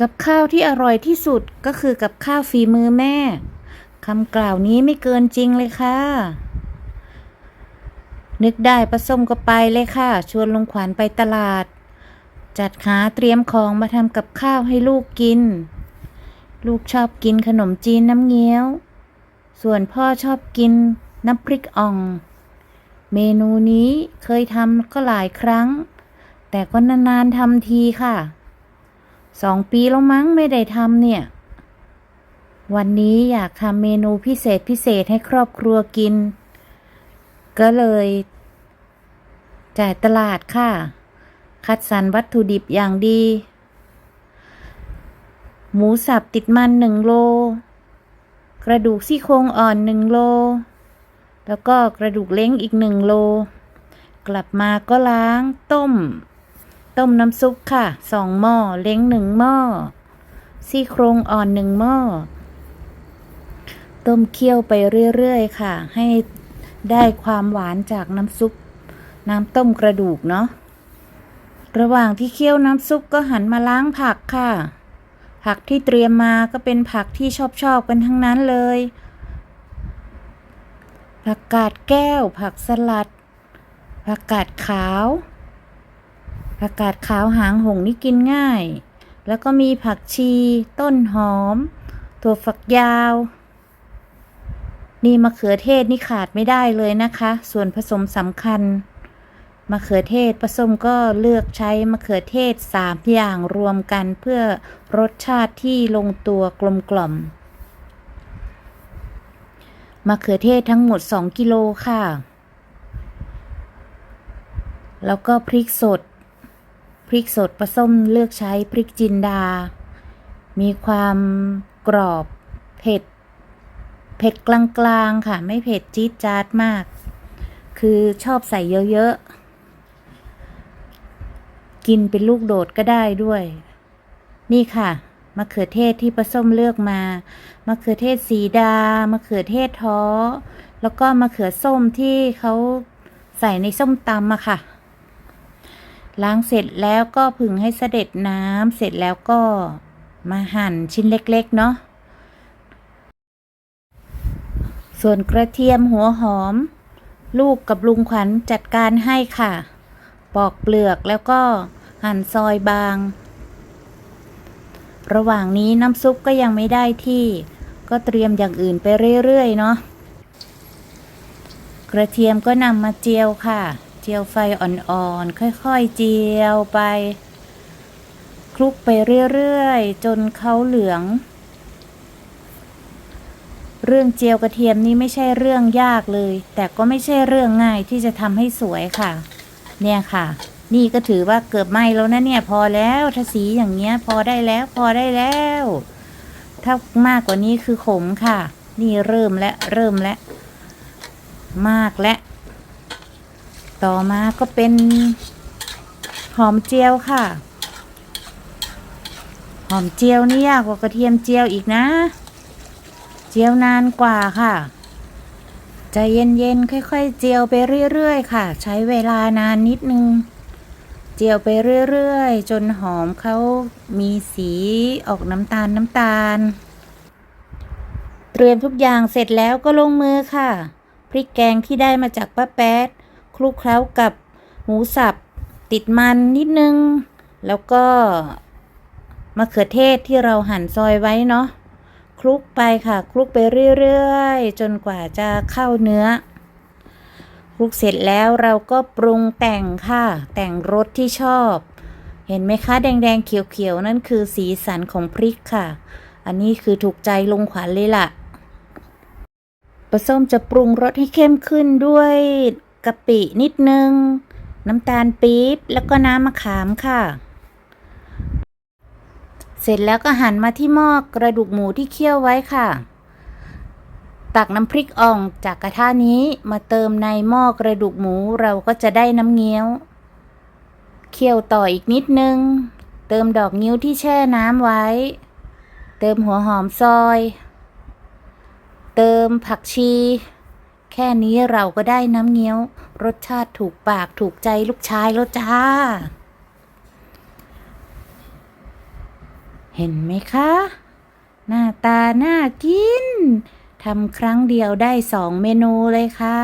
กับข้าวที่อร่อยที่สุดก็คือกับข้าวฝีมือแม่คำกล่าวนี้ไม่เกินจริงเลยค่ะ นึกได้ประส้มก็ไปเลยค่ะ ชวนลุงขวัญไปตลาด จัดหาเตรียมของมาทำกับข้าวให้ลูกกิน ลูกชอบกินขนมจีนน้ำเงี้ยว ส่วนพ่อชอบกินน้ำพริกอ่อง เมนูนี้เคยทำก็หลายครั้ง แต่ก็นานๆทำทีค่ะ สองปีแล้วมั้งไม่ได้ทำเนี่ย วันนี้อยากทำเมนูพิเศษพิเศษให้ครอบครัวกิน ก็เลย จ่ายตลาดค่ะ คัดสรรวัตถุดิบอย่างดี หมูสับติดมันหนึ่งโล กระดูกซี่โครงอ่อนหนึ่งโล แล้วก็กระดูกเล้งอีกหนึ่งโล กลับมาก็ล้างต้ม ต้มน้ำซุปค่ะ สองหม้อ เล้งหนึ่งหม้อ ซี่โครงอ่อนหนึ่งหม้อ ต้มเคี่ยวไปเรื่อยๆค่ะ ให้ได้ความหวานจากน้ำซุป น้ำต้มกระดูกเนาะ ระหว่างที่เคี่ยวน้ำซุปก็หันมาล้างผักค่ะ ผักที่เตรียมมาก็เป็นผักที่ชอบชอบๆกันทั้งนั้นเลย ผักกาดแก้ว ผักสลัด ผักกาดขาว ผักกาดขาวหางหงนี่กินง่าย แล้วก็มีผักชี ต้นหอม ถั่วฝักยาว นี่มะเขือเทศนี่ขาดไม่ได้เลยนะคะ ส่วนผสมสำคัญมะเขือเทศผสมก็เลือกใช้มะเขือเทศสามอย่างรวมกันเพื่อรสชาติที่ลงตัวกลมกล่อมมะเขือเทศทั้งหมด 2 กิโลค่ะ แล้วก็พริกสด พริกสดผสมเลือกใช้พริกจินดา มีความกรอบเผ็ด เผ็ดกลางๆค่ะ ไม่เผ็ดจี๊ดจ๊าดมาก คือชอบใส่เยอะๆ กินเป็นลูกโดดก็ได้ด้วย นี่ค่ะมะเขือเทศที่ป้าส้มเลือกมามะเขือเทศสีดามะเขือเทศท้อ แล้วก็มะเขือส้มที่เขาใส่ในส้มตำอะค่ะ ล้างเสร็จแล้วก็ผึ่งให้เสด็จน้ำเสร็จแล้วก็มาหั่นชิ้นเล็กๆ เนาะ ส่วนกระเทียมหัวหอม ลูกกับลุงขวัญจัดการให้ค่ะ ปอกเปลือกแล้วก็หั่นซอยบาง ระหว่างนี้น้ำซุปก็ยังไม่ได้ที่ ก็เตรียมอย่างอื่นไปเรื่อย ๆ เนาะ กระเทียมก็นำมาเจียวค่ะ จียวไฟอ่อนๆ ค่อยๆ เจียวไป คลุกไปเรื่อยๆ จนเขาเหลือง เรื่องเจียวกระเทียมนี่ไม่ใช่เรื่องยากเลย แต่ก็ไม่ใช่เรื่องง่ายที่จะทำให้สวยค่ะ เนี่ยค่ะ นี่ก็ถือว่าเกือบไหม้แล้วนะเนี่ย พอแล้วถ้าสีอย่างเงี้ย พอได้แล้วพอได้แล้ว ถ้ามากกว่านี้คือขมค่ะ นี่เริ่มและเริ่มและ มากและ ต่อมาก็เป็นหอมเจียวค่ะ หอมเจียวนี่ยากกว่ากระเทียมเจียวอีกนะ เจียวนานกว่าค่ะใจเย็นๆค่อย ๆ เจียวไปเรื่อยๆค่ะ ใช้เวลานานนิดนึง เจียวไปเรื่อยๆ จนหอมเขามีสีออกน้ำตาลน้ำตาล เตรียมทุกอย่างเสร็จแล้วก็ลงมือค่ะ พริกแกงที่ได้มาจากป้าแป๊ด คลุกเคล้ากับหมูสับติดมันนิดนึง แล้วก็มะเขือเทศที่เราหั่นซอยไว้เนาะคลุกไปค่ะคลุกไปเรื่อยๆ จนกว่าจะเข้าเนื้อคลุกเสร็จแล้วเราก็ปรุงแต่งค่ะ แต่งรสที่ชอบ เห็นไหมคะ แดงๆ เขียวๆ นั่นคือสีสันของพริกค่ะ อันนี้คือถูกใจลุงขวัญเลยล่ะปลาส้มจะปรุงรสให้เข้มขึ้นด้วย กะปินิดนึง น้ำตาลปี๊บแล้วก็น้ำมะขามค่ะ เสร็จแล้วก็หันมาที่หม้อกระดูกหมูที่เคี่ยวไว้ค่ะ ตักน้ำพริกอ่องจากกระทะนี้มาเติมในหม้อกระดูกหมูเราก็จะได้น้ำเงี้ยว เคี่ยวต่ออีกนิดนึง เติมดอกนิ้วที่แช่น้ำไว้ เติมหัวหอมซอย เติมผักชี แค่นี้เราก็ได้น้ำเงี้ยว รสชาติถูกปากถูกใจลูกชายแล้วจ้า เห็นไหมคะ หน้าตาน่ากินทำครั้งเดียวได้สองเมนูเลยค่ะ